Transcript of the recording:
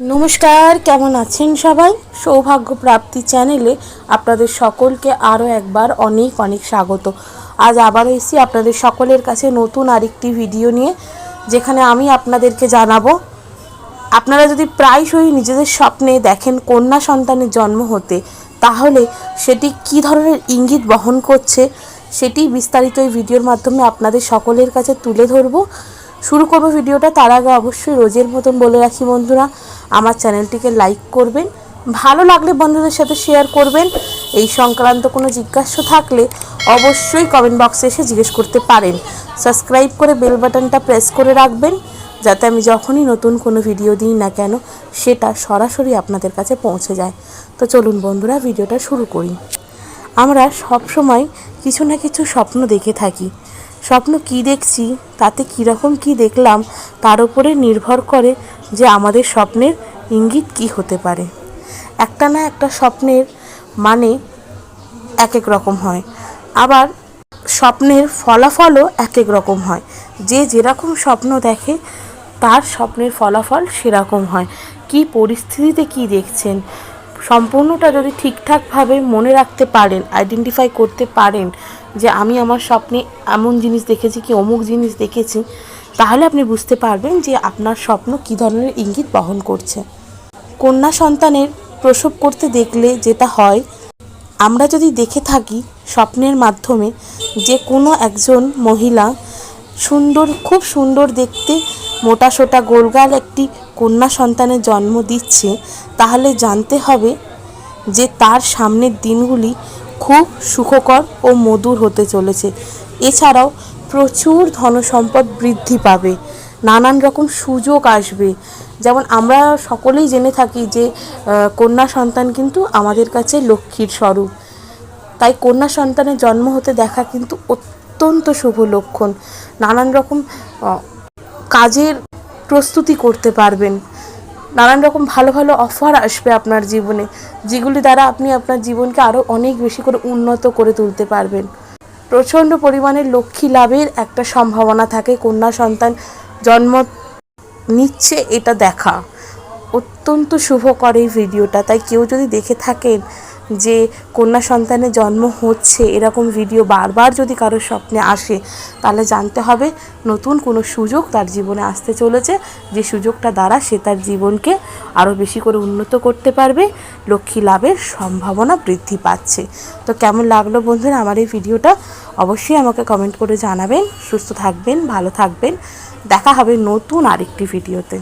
নমস্কার, কেমন আছেন সবাই? সৌভাগ্য প্রাপ্তি চ্যানেলে আপনাদের সকলকে আরও একবার অনেক অনেক স্বাগত। আজ আবারও এসেছি আপনাদের সকলের কাছে নতুন আরেকটি ভিডিও নিয়ে, যেখানে আমি আপনাদেরকে জানাব, আপনারা যদি প্রায়শই নিজেদের স্বপ্নে দেখেন কন্যা সন্তানের জন্ম হতে, তাহলে সেটি কী ধরনের ইঙ্গিত বহন করছে, সেটি বিস্তারিত এই ভিডিওর মাধ্যমে আপনাদের সকলের কাছে তুলে ধরবো। শুরু করব ভিডিওটা। তার আগে অবশ্যই রোজের মতন বলে রাখি বন্ধুরা, আমার চ্যানেলটিকে লাইক করবেন, ভালো লাগলে বন্ধুদের সাথে শেয়ার করবেন। এই সংক্রান্ত কোনো জিজ্ঞাসা থাকলে অবশ্যই কমেন্ট বক্সে এসে জিজ্ঞেস করতে পারেন। সাবস্ক্রাইব করে বেল বাটনটা প্রেস করে রাখবেন, যাতে আমি যখনই নতুন কোনো ভিডিও দিই না কেন, সেটা সরাসরি আপনাদের কাছে পৌঁছে যায়। তো চলুন বন্ধুরা, ভিডিওটা শুরু করি। আমরা সব সময় কিছু না কিছু স্বপ্ন দেখে থাকি। স্বপ্ন কি দেখছি, তাতে কীরকম কি দেখলাম, তার উপরে নির্ভর করে যে আমাদের স্বপ্নের ইঙ্গিত কি হতে পারে। একটা না একটা স্বপ্নের মানে এক এক রকম হয়। আবার স্বপ্নের ফলাফলও এক এক রকম হয়। যে যেরকম স্বপ্ন দেখে, তার স্বপ্নের ফলাফল সেরকম হয়। কি পরিস্থিতিতে কি দেখছেন সম্পূর্ণটা যদি ঠিকঠাকভাবে মনে রাখতে পারেন আইডেন্টিফাই করতে পারেন যে আমি আমার স্বপ্নে এমন জিনিস দেখেছি কি অমুক জিনিস দেখেছি, তাহলে আপনি বুঝতে পারবেন যে আপনার স্বপ্ন কী ধরনের ইঙ্গিত বহন করছে। কন্যা সন্তানের প্রসব করতে দেখলে যেটা হয়, আমরা যদি দেখে থাকি স্বপ্নের মাধ্যমে যে কোনো একজন মহিলা সুন্দর, খুব সুন্দর দেখতে। মোটা সোটা গোলগাল একটি কন্যা সন্তানের জন্ম দিচ্ছে। তাহলে জানতে হবে যে তার সামনের দিনগুলি খুব সুখকর ও মধুর হতে চলেছে। এছাড়াও প্রচুর ধনসম্পদ বৃদ্ধি পাবে। নানান রকম সুযোগ আসবে। যেমন আমরা সকলেই জেনে থাকি যে কন্যা সন্তান কিন্তু আমাদের কাছে লক্ষ্মীর স্বরূপ। তাই কন্যা সন্তানের জন্ম হতে দেখা কিন্তু অত্যন্ত শুভ লক্ষণ। নানান রকম কাজের প্রস্তুতি করতে পারবেন। নানান রকম ভালো ভালো অফার আসবে আপনার জীবনে, যেগুলি দ্বারা আপনি আপনার জীবনকে আরও অনেক বেশি করে উন্নত করে তুলতে পারবেন। প্রচণ্ড পরিমাণে লক্ষ্মী লাভের একটা সম্ভাবনা থাকে, কন্যা সন্তান জন্ম নিচ্ছে এটা দেখা। অত্যন্ত শুভকর এই ভিডিওটা তাই কেউ যদি দেখে থাকেন যে কন্যা সন্তানের জন্ম হচ্ছে, এরকম ভিডিও বারবার যদি কারোর স্বপ্নে আসে, তাহলে জানতে হবে নতুন কোনো সুযোগ তার জীবনে আসতে চলেছে। যে সুযোগটা দ্বারা সে তার জীবনকে আরও বেশি করে উন্নত করতে পারবে, লক্ষ্মী লাভের সম্ভাবনা বৃদ্ধি পাচ্ছে। তো কেমন লাগল বন্ধুরা আমার এই ভিডিওটা অবশ্যই আমাকে কমেন্ট করে জানাবেন। সুস্থ থাকবেন, ভালো থাকবেন। দেখা হবে নতুন আরেকটি ভিডিওতে